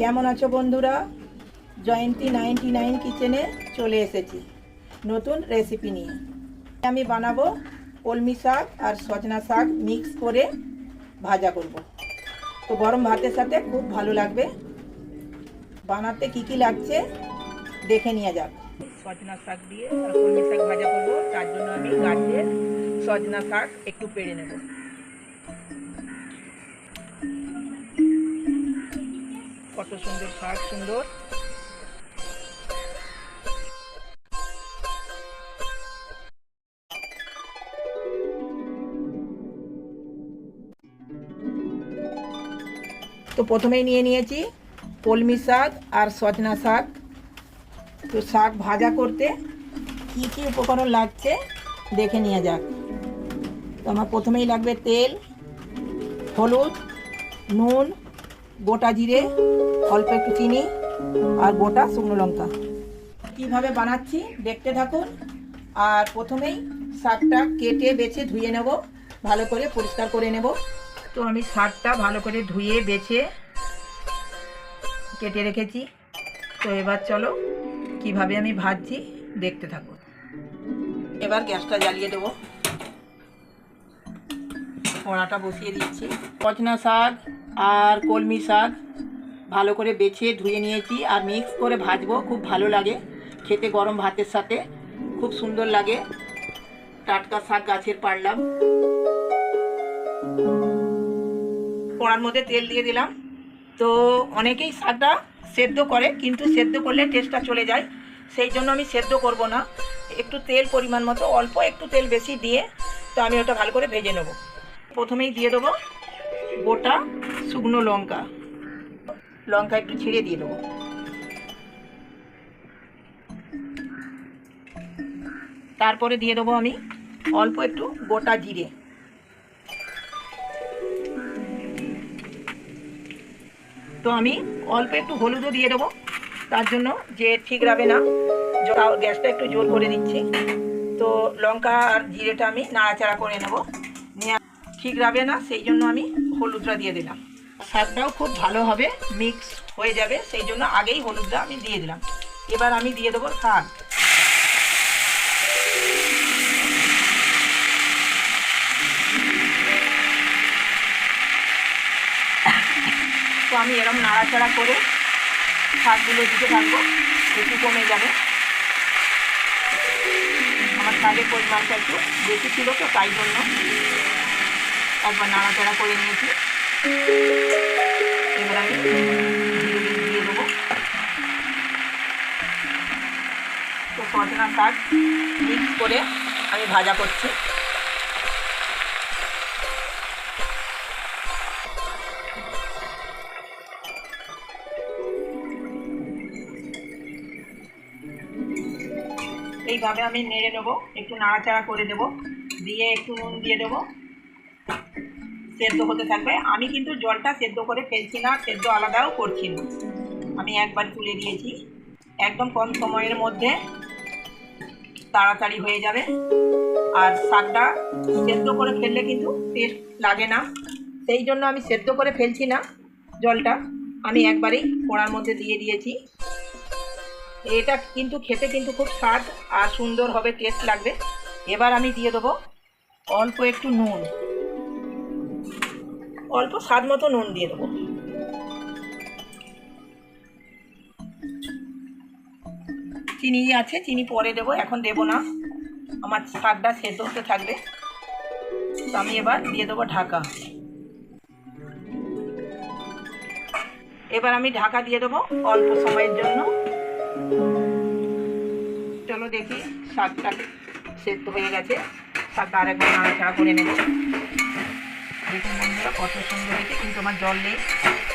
কেমন আছো বন্ধুরা? জয়ন্তী নাইনটি নাইন কিচেনে চলে এসেছি নতুন রেসিপি নিয়ে। আমি বানাবো কলমি শাক আর সজনা শাক মিক্স করে ভাজা করব। তো গরম ভাতের সাথে খুব ভালো লাগবে। বানাতে কি কি লাগছে দেখে নিয়ে যাক। সজনা শাক দিয়ে কলমি শাক ভাজা করব। তার জন্য আমি গাছের সজনা শাক একটু পেড়ে নেব। কত সুন্দর শাক সুন্দর। তো প্রথমেই নিয়ে নিয়েছি কলমি শাক আর সজনা শাক। তো শাক ভাজা করতে কি কি উপকরণ লাগছে দেখে নিয়ে যাক। তো আমার প্রথমেই লাগবে তেল, হলুদ, নুন গোটা জিরে, অল্প একটু চিনি আর গোটা শুকনো লঙ্কা। কীভাবে বানাচ্ছি দেখতে থাকুন। আর প্রথমেই শাকটা কেটে বেছে ধুয়ে নেব, ভালো করে পরিষ্কার করে নেব। তো আমি শাকটা ভালো করে ধুয়ে বেছে কেটে রেখেছি। তো এবার চলো কীভাবে আমি ভাজছি দেখতে থাকো এবার গ্যাসটা জ্বালিয়ে দেবো। কড়াটা বসিয়ে দিচ্ছি। সজনা শাক আর কলমি শাক ভালো করে বেছে ধুয়ে নিয়েছি আর মিক্স করে ভাজবো, খুব ভালো লাগে খেতে গরম ভাতের সাথে, খুব সুন্দর লাগে। টাটকা শাক গাছের পারলাম। কড়ার মধ্যে তেল দিয়ে দিলাম। তো অনেকেই শাকটা সেদ্ধ করে, কিন্তু সেদ্ধ করলে টেস্টটা চলে যায়। সেই জন্য আমি সেদ্ধ করব না। একটু তেল পরিমাণ মতো, অল্প একটু তেল বেশি দিয়ে তো আমি ওটা ভালো করে ভেজে নেব। প্রথমেই দিয়ে দেবো গোটা শুকনো লঙ্কা। লঙ্কা একটু ছিঁড়ে দিয়ে দেবো। তারপরে দিয়ে দেবো আমি অল্প একটু গোটা জিরে। তো আমি অল্প একটু হলুদও দিয়ে দেবো। তার জন্য যে ঠিক রাবে না গ্যাসটা একটু জোর করে দিচ্ছি। তো লঙ্কা আর জিরেটা আমি নাড়াচাড়া করে নেব। ঠিক রাবে না, সেই জন্য আমি হলুদটা দিয়ে দিলাম। শাকটাও খুব ভালো হবে মিক্স হয়ে যাবে, সেই জন্য আগেই হলুদটা আমি দিয়ে দিলাম। এবার আমি দিয়ে দেবো শাক তো আমি এরম নাড়াচাড়া করে শাকগুলো দিতে থাকব, একটু কমে যাবে। আমার শাকের পরিমাণটা একটু বেশি ছিল তো, তাই জন্য। একবার নাড়াচাড়া করে নিয়েছি। এবার আমি দিয়ে দেবো। তো সজনা শাক মিক্স করে আমি ভাজা করছি। এইভাবে আমি নেড়ে নেব, একটু নাড়াচাড়া করে দেবো, দিয়ে একটু নুন দিয়ে দেবো। সেদ্ধ হতে থাকবে। আমি কিন্তু জলটা সেদ্ধ করে ফেলছি না, সেদ্ধ আলাদাও করছি না। আমি একবার তুলে দিয়েছি একদম কম সময়ের মধ্যে তাড়াতাড়ি হয়ে যাবে। আর শাকটা সেদ্ধ করে ফেললে কিন্তু টেস্ট লাগে না। সেই জন্য আমি সেদ্ধ করে ফেলছি না জলটা। আমি একবারেই কড়ার মধ্যে দিয়ে দিয়েছি। এটা কিন্তু খেতে কিন্তু খুব স্বাদ আর সুন্দর হবে, টেস্ট লাগবে। এবার আমি দিয়ে দেবো অল্প একটু নুন। অল্প স্বাদ মতো নুন দিয়ে দেবো। চিনি আছে, চিনি পরে দেবো, এখন দেবো না। আমার শাকটা সেদ্ধ হতে থাকবে। তো আমি এবার দিয়ে দেবো ঢাকা। এবার আমি ঢাকা দিয়ে দেবো অল্প সময়ের জন্য। চলো দেখি শাকটা সেদ্ধ হয়ে গেছে। শাকটা আরেকবার নাড়াচাড়া করে নেব। দেখুন বন্ধুরা কত সুন্দর হয়েছে, কিন্তু আমার জল নেই।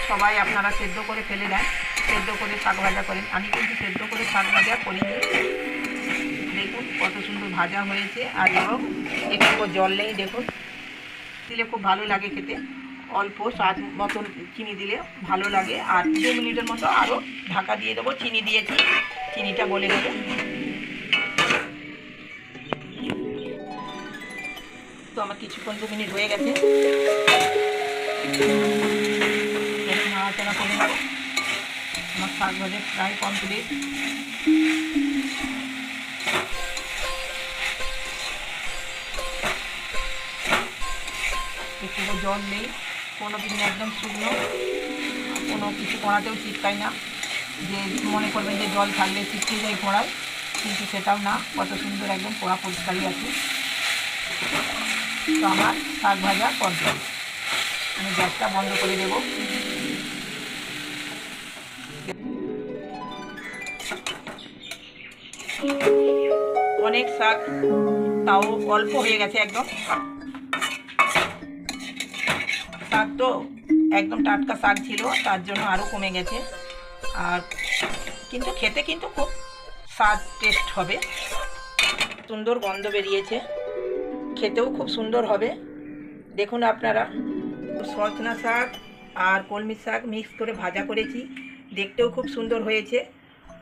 সবাই আপনারা সেদ্ধ করে ফেলে দেন, সেদ্ধ করে শাক ভাজা করেন। আমি কিন্তু সেদ্ধ করে শাক ভাজা করিনি। দেখুন কত সুন্দর ভাজা হয়েছে, আর এবং একটু জল নেই, দেখুন। দিলে খুব ভালো লাগে খেতে। অল্প স্বাদ মতন চিনি দিলে ভালো লাগে। আর দু মিনিটের মতো আরও ঢাকা দিয়ে দেবো। চিনি দিয়েছি। চিনিটা বলে দেবে আমার কিছুক্ষণ দু মিনিট হয়ে গেছে। আমার শাক ভাজা প্রায় কমপ্লিট একটু জল নেই, কোনো দিন একদম শুকনো। কোনো কিছু কড়াতেও চিপকায় না। যে মনে করবেন যে জল থাকলে চিপকে যায় কড়ায় কিন্তু সেটাও না। কত সুন্দর একদম পোড়া পরিষ্কারই আছে। তো আমার শাক ভাজা কমপ্লিট আমি গ্যাসটা বন্ধ করে দেবো। অনেক শাক, তাও অল্প হয়ে গেছে একদম। শাক তো একদম টাটকা শাক ছিল, তার জন্য আরও কমে গেছে। আর কিন্তু খেতে কিন্তু খুব স্বাদ, টেস্ট হবে। সুন্দর গন্ধ বেরিয়েছে। খেতেও খুব সুন্দর হবে। দেখুন আপনারা, সজনা শাক আর কলমি শাক মিক্স করে ভাজা করেছি। দেখতেও খুব সুন্দর হয়েছে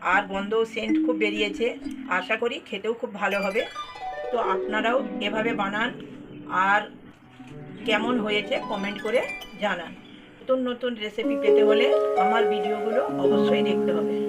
আর গন্ধ সেন্ট খুব বেরিয়েছে। আশা করি খেতেও খুব ভালো হবে। তো আপনারাও এভাবে বানান আর কেমন হয়েছে কমেন্ট করে জানান। নতুন নতুন রেসিপি পেতে হলে আমার ভিডিওগুলো অবশ্যই দেখতে হবে।